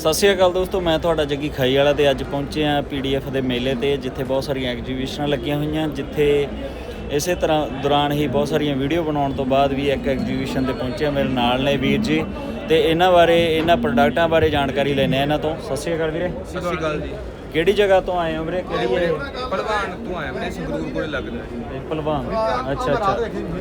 ਸਤਿ ਸ਼੍ਰੀ ਅਕਾਲ ਦੋਸਤੋ, ਮੈਂ ਤੁਹਾਡਾ ਜੱਗੀ ਖਾਈ ਵਾਲਾ ਤੇ ਅੱਜ ਪਹੁੰਚੇ ਆ ਪੀਡੀਐਫ ਦੇ ਮੇਲੇ ਤੇ, ਜਿੱਥੇ ਬਹੁਤ ਸਾਰੀਆਂ ਐਗਜੀਬਿਸ਼ਨਾਂ ਲੱਗੀਆਂ ਹੋਈਆਂ, ਜਿੱਥੇ ਇਸੇ ਤਰ੍ਹਾਂ ਦੌਰਾਨ ਹੀ ਬਹੁਤ ਸਾਰੀਆਂ ਵੀਡੀਓ ਬਣਾਉਣ ਤੋਂ ਬਾਅਦ ਵੀ ਇੱਕ ਐਗਜੀਬਿਸ਼ਨ ਤੇ ਪਹੁੰਚੇ ਮੇਰੇ ਨਾਲ ਨੇ ਵੀਰ ਜੀ। ਤੇ ਇਹਨਾਂ ਬਾਰੇ, ਇਹਨਾਂ ਪ੍ਰੋਡਕਟਾਂ ਬਾਰੇ ਜਾਣਕਾਰੀ ਲੈਣੇ ਆ ਇਹਨਾਂ ਤੋਂ। ਸਤਿ ਸ਼੍ਰੀ ਅਕਾਲ ਵੀਰੇ। ਸਤਿ ਸ਼੍ਰੀ ਅਕਾਲ ਜੀ। ਕਿਹੜੀ ਜਗ੍ਹਾ ਤੋਂ ਆਏ ਹੋ ਵੀਰੇ? ਕਿਹੜੀ ਹੈ ਭਲਵਾਨ ਤੋਂ ਆਇਆ ਮੇਰੇ ਸੰਗਰੂਰ ਕੋਲੇ ਲੱਗਦਾ ਹੈ। ਇਹ ਅੱਛਾ ਅੱਛਾ।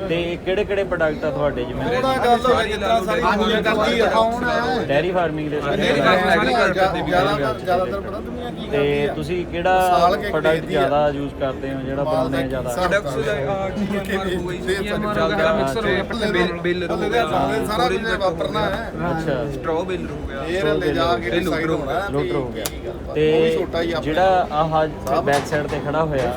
ਤੇ ਕਿਹੜੇ ਕਿਹੜੇ ਪ੍ਰੋਡਕਟ ਆ ਤੁਹਾਡੇ ਜਿਵੇਂ? ਉਹਦਾ ਗੱਲ ਹੋਵੇ ਜਿੱਦਾਂ ਸਾਰੀ ਦੁਨੀਆ ਕਰਦੀ ਹੈ ਕੌਣ ਹੈ ਡੈਰੀ ਫਾਰਮਿੰਗ ਦੇ ਸਾਰੇ ਡੇਅਰੀ product? ਫਾਰਮ ਸਾਰੀ ਕਰਦੇ ਵੀ ਜ਼ਿਆਦਾਤਰ ਪਤਾ ਦੁਨੀਆ ਕੀ ਤੇ ਤੁਸੀਂ ਕਿਹੜਾ ਪ੍ਰੋਡਕਟ। ਜ਼ਿਆਦਾ ਯੂਜ਼ ਕਰਦੇ ਹੋ ਜਿਹੜਾ ਬਣਾਉਂਦੇ ਆ ਜ਼ਿਆਦਾ? ਪ੍ਰੋਡਕਟਸ ਦਾ ਟੀਐਮਆਰ ਹੋ। ਗਈ TMR ਚੱਲਦਾ। ਮਿਕਸਰ ਹੋ ਗਿਆ, ਪੱਤੇ ਬਿੱਲ ਬਿੱਲ ਹੋ ਗਿਆ ਸਾਰਾ ਕੁਝ ਵਾਪਰਨਾ ਹੈ। ਅੱਛਾ। ਸਟ੍ਰੋ ਬਿੱਲ ਹੋ ਗਿਆ ਇਹ ਲੈ ਜਾ ਕੇ ਡਿਸਾਈਡ ਲੁੱਟਰ ਹੋਣਾ ਲੋਟਰ ਹੋ ਗਿਆ। ਉਹ ਤੇ ਹੀ ਆਪਣੇ ਜਿਹੜਾ ਆਹ ਬੈਕ ਸਾਈਡ ਤੇ ਖੜਾ ਹੋਇਆ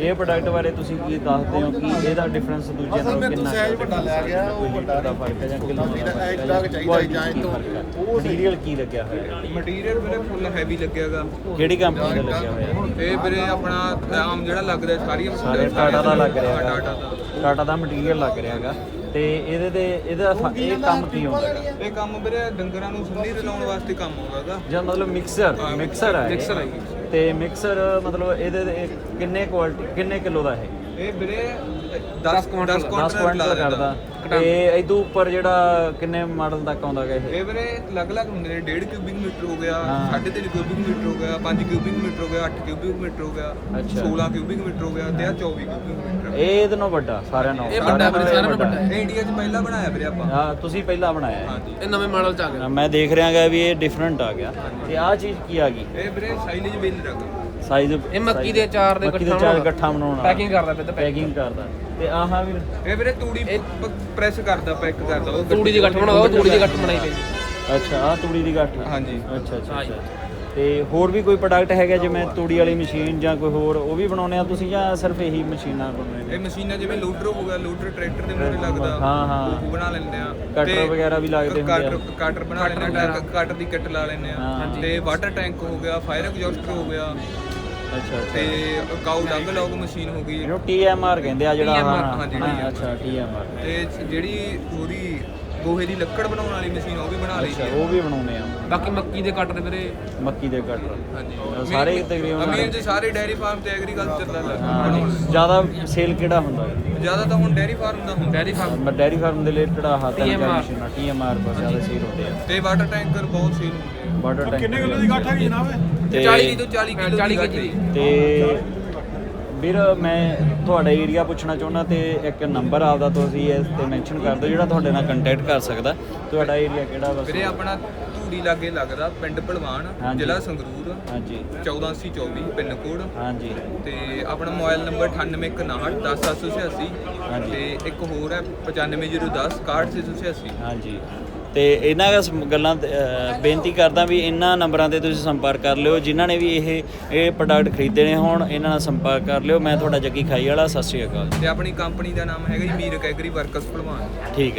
ਇਹ ਪ੍ਰੋਡਕਟ ਬਾਰੇ ਤੁਸੀਂ ਕੀ ਦੱਸਦੇ ਹੋ? ਕਿ ਇਹਦਾ ਡਿਫਰੈਂਸ ਦੂਜਿਆਂ ਅਸਲ ਨਾਲੋਂ ਵਿੱਚ ਕਿੰਨਾ size ਵੱਡਾ ਲੈ ਗਿਆ, ਉਹ ਵੱਡਾ ਦਾ ਫ਼ਰਕ ਹੈ ਜਾਂ ਕਿਲੋ ਦਾ ਫ਼ਰਕ ਹੈ? ਚਾਹੀਦਾ ਜਾਂ ਇਹ ਤੋਂ ਹੈ? ਉਹ। Material ਕੀ ਲੱਗਿਆ ਹੋਇਆ? ਮਟੀਰੀਅਲ ਵੀਰੇ ਫੁੱਲ ਹੈਵੀ ਲੱਗਿਆਗਾ। ਕਿਹੜੀ ਕੰਪਨੀ ਦਾ ਲੱਗਿਆ ਹੋਇਆ? ਇਹ ਵੀਰੇ ਆਪਣਾ ਆਮ ਜਿਹੜਾ ਲੱਗਦਾ ਸਾਰੀਆਂ ਸਾਰੇ ਟਾਟਾ ਦਾ ਲੱਗ ਰਿਹਾ ਹਾਂ, ਹੈਗਾ। ਟਾਟਾ ਦਾ। ਮਟੀਰੀਅਲ ਲੱਗ ਰਿਹਾ ਹੈਗਾ। ਤੇ ਇਹਦੇ ਤੇ ਇਹਦਾ ਇਹ ਕੰਮ ਕੀ ਹੁੰਦਾ ਇਹ ਕੰਮ ਵੀਰੇ ਡੰਗਰਾਂ ਨੂੰ ਸੰਨੀ ਰਲਾਉਣ ਵਾਸਤੇ ਕੰਮ ਆਉਂਦਾਗਾ ਜਾਂ ਮਤਲਬ ਮਿਕਸਰ ਹਾਂ, ਮਿਕਸਰ ਹੈ। ਮਿਕਸਰ ਹੈ ਤੇ ਮਿਕਸਰ ਮਤਲਬ ਇਹਦੇ ਤੇ ਕਿੰਨੇ ਕੁਆਲਿਟੀ ਕਿੰਨੇ ਕਿਲੋ ਦਾ ਇਹ? ਇਹ ਵੀਰੇ 10 ਕੁਇੰਟਲ 10 ਕੁਇੰਟਲ ਕਰਦਾ। ਤੇ ਇਦੋਂ ਉੱਪਰ ਜਿਹੜਾ ਕਿੰਨੇ ਮਾਡਲ ਤੱਕ ਆਉਂਦਾ ਹੈਗਾ ਇਹ? ਇਹ ਵੀਰੇ ਅਲੱਗ-ਅਲੱਗ ਹੁੰਦੇ ਨੇ। 1.5 ਕਿਊਬਿਕ ਮੀਟਰ ਹੋ ਗਿਆ ਹਾਂ। 3.5 ਕਿਊਬਿਕ ਮੀਟਰ ਹੋ ਗਿਆ 5 ਕਿਊਬਿਕ ਮੀਟਰ ਹੋ ਗਿਆ 8 ਕਿਊਬਿਕ ਮੀਟਰ ਹੋ ਗਿਆ ਅੱਛਾ। 16 ਕਿਊਬਿਕ ਮੀਟਰ ਹੋ ਗਿਆ ਤੇ ਆ 24 ਕਿਊਬਿਕ ਮੀਟਰ ਇਹ ਇਹਦੇ ਨਾਲੋਂ ਵੱਡਾ ਸਾਰਿਆਂ ਨਾਲੋਂ। ਇਹ ਵੱਡਾ ਵੀਰੇ, ਸਾਰਿਆਂ ਨਾਲੋਂ ਵੱਡਾ ਇਹ ਇੰਡੀਆ 'ਚ ਪਹਿਲਾਂ ਬਣਾਇਆ ਵੀਰੇ ਆਪਾਂ। ਹਾਂ ਤੁਸੀਂ ਪਹਿਲਾਂ ਬਣਾਇਆ ਹੈ ਹਾਂਜੀ। ਇਹ ਨਵੇਂ ਮਾਡਲ ਚ ਆ ਗਿਆ। ਮੈਂ ਦੇਖ ਰਿਹਾ ਗਾ ਵੀ ਇਹ ਡਿਫਰੈਂਟ ਆ ਗਿਆ। ਤੇ ਆਹ ਚੀਜ਼ ਕੀ ਆ ਗਈ? ਇਹ ਵੀਰੇ ਸਾਈਲੇਜ ਬਿੱਲ ਰੱਖ ਸਾਈਜ਼ ਇਹ ਮੱਕੀ ਦੇ ਅਚਾਰ ਦੇ ਮੱਕੀ ਦੇ ਗੱਠਾਂ ਚਾਰ ਬਣਾਉਣਾ। ਗੱਠਾ ਬਣਾਉਣਾ। ਪੈਕਿੰਗ ਕਰਦਾ ਪਿੱਤ ਪੈਕਿੰਗ ਕਰਦਾ। ਤੇ ਆਹ ਵੀ ਇਹ ਵੀਰੇ ਤੂੜੀ ਪ੍ਰੈਸ ਕਰਦਾ ਪੈਕ ਕਰਦਾ ਉਹ ਤੂੜੀ ਦੀ ਗੱਠ ਬਣਾਉਂਦਾ ਉਹ ਤੂੜੀ ਦੀ ਗੱਠ ਬਣਾਈ ਪਈ ਅੱਛਾ ਆਹ ਤੂੜੀ ਦੀ ਗੱਠ। ਹਾਂਜੀ। ਅੱਛਾ ਅੱਛਾ ਅੱਛਾ। ਤੇ ਹੋਰ ਵੀ ਕੋਈ ਪ੍ਰੋਡਕਟ ਹੈਗਾ ਜਿਵੇਂ ਤੂੜੀ ਵਾਲੀ ਮਸ਼ੀਨ ਜਾਂ ਕੋਈ ਹੋਰ ਉਹ ਵੀ ਬਣਾਉਣੇ ਆ ਤੁਸੀਂ ਜਾਂ ਸਿਰਫ ਇਹੀ ਮਸ਼ੀਨਾਂ ਬਣਾਉਣੇ ਇਹ ਨੇ ਮਸ਼ੀਨਾਂ ਜਿਵੇਂ ਲੋਡਰ ਹੋ ਗਿਆ ਲੋਡਰ ਟਰੈਕਟਰ ਦੇ ਮੂਹਰੇ ਲੱਗਦਾ ਹਾਂ, ਹਾਂ। ਉਹ ਬਣਾ ਲੈਂਦੇ ਆ। ਕਟਰ ਵਗੈਰਾ ਵੀ ਲੱਗਦੇ ਹੁੰਦੇ ਆ। ਕਟਰ ਕਟਰ ਬਣਾ ਲੈਂਦੇ ਆ ਕਟਰ ਦੀ ਕਿੱਟ ਲਾ ਲੈਂਦੇ ਆ। ਤੇ ਵਾਟਰ ਟੈਂਕ ਹੋ ਗਿਆ ਫਾਇਰ ਐਗਜ਼ੌਸਟਰ ਹੋ ਗਿਆ। ਅੱਛਾ ਤੇ ਕਾਊ ਡੰਗ ਲੌਗ ਮਸ਼ੀਨ ਹੋ ਗਈ। ਇਹਨੂੰ ਟੀਐਮਆਰ ਕਹਿੰਦੇ ਆ ਜਿਹੜਾ TMR, ਹਾਂ, ਹਾਂਜੀ, ਹਾਂ, TMR ਅੱਛਾ ਟੀਐਮਆਰ ਤੇ ਜਿਹੜੀ ਉਹਦੀ ਗੋਹੇ ਦੀ ਲੱਕੜ ਬਣਾਉਣ ਵਾਲੀ ਮਸ਼ੀਨ ਉਹ ਵੀ ਬਣਾ ਲਈ ਅੱਛਾ ਦੀ ਉਹ ਵੀ ਬਣਾਉਣੇ ਆ। ਬਾਕੀ ਮੱਕੀ ਦੇ ਕੱਟ ਦੇ ਵੀਰੇ। ਮੱਕੀ ਦੇ ਕਟਰ ਹਾਂਜੀ। ਸਾਰੇ ਤਕਰੀਬਨ ਅਮੀਰ ਜੀ ਸਾਰੇ ਡੈਰੀ ਫਾਰਮ ਤੇ ਐਗਰੀਕਲਚਰ ਦਾ ਲੱਗਾ ਹਾਂ ਜ਼ਿਆਦਾ ਸੇਲ ਕਿਹੜਾ ਹੁੰਦਾ ਹੈ? ਜ਼ਿਆਦਾ ਤਾਂ ਹੁਣ ਡੈਰੀ ਫਾਰਮ ਦਾ ਹੁੰਦਾ। Dairy farm. ਮੈਂ ਡੈਰੀ ਫਾਰਮ ਦੇ ਰਿਲੇਟਡ ਆ ਹੱਥ TMR ਮਸ਼ੀਨਾਂ ਟੀਐਮਆਰ ਪਰ ਜ਼ਿਆਦਾ ਸੇਲ ਹੁੰਦੇ ਆ। ਤੇ ਵਾਟਰ ਟੈਂਕਰ ਬਹੁਤ ਸੇਲ ਹੁੰਦੇ ਆ। ਵਾਟਰ ਟੈਂਕ ਕਿੰਨੇ ਕਿਲੋ ਦੀ ਗੱਠ ਹੈਗੀ ਜਨਾਬ ਤੇ 40 ਤੋਂ 40 ਕਿਲੋ 40 ਦੀ ਕੇਜੀ ਦੀ। ਤੇ ਵੀਰ ਮੈਂ ਤੁਹਾਡਾ ਏਰੀਆ ਪੁੱਛਣਾ ਚਾਹੁੰਦਾ ਤੇ ਇੱਕ ਨੰਬਰ ਆਪਦਾ ਤੁਸੀਂ ਇਸ ਤੇ ਮੈਂਸ਼ਨ ਕਰ ਦਿਓ ਜਿਹੜਾ ਤੁਹਾਡੇ ਨਾਲ ਕੰਟੈਕਟ ਕਰ ਸਕਦਾ। ਤੁਹਾਡਾ ਏਰੀਆ ਕਿਹੜਾ ਬਸ ਵੀਰੇ ਆਪਣਾ ਧੂੜੀ ਲਾਗੇ ਲੱਗਦਾ ਪਿੰਡ ਭਲਵਾਨ। ਜ਼ਿਲ੍ਹਾ ਸੰਗਰੂਰ ਹਾਂਜੀ। 1424 ਪਿੰਨ ਕੋਡ ਹਾਂਜੀ। ਤੇ ਆਪਣਾ ਮੋਬਾਈਲ ਨੰਬਰ 9859 ਹਾਂਜੀ। ਤੇ ਇੱਕ ਹੋਰ ਹੈ 9510 61686 ਹਾਂਜੀ। ਤੇ ਇਹਨਾਂ ਗੱਲਾਂ ਬੇਨਤੀ ਕਰਦਾ ਵੀ ਇਹਨਾਂ ਨੰਬਰਾਂ ਤੇ ਤੁਸੀਂ ਸੰਪਰਕ ਕਰ ਲਿਓ ਜਿਨ੍ਹਾਂ ਨੇ ਵੀ ਇਹ ਇਹ ਪ੍ਰੋਡਕਟ ਖਰੀਦਣੇ ਹੋਣ ਇਹਨਾਂ ਨਾਲ ਸੰਪਰਕ ਕਰ ਲਿਓ। ਮੈਂ ਤੁਹਾਡਾ ਜੱਗੀ ਖਾਈ ਵਾਲਾ ਸਤਿ ਸ਼੍ਰੀ ਅਕਾਲ ਤੇ ਆਪਣੀ ਕੰਪਨੀ ਦਾ ਨਾਮ ਹੈਗਾ ਜੀ ਮੀਰਕ ਐਗਰੀ ਵਰਕਸ ਭਲਵਾਨ। ਠੀਕ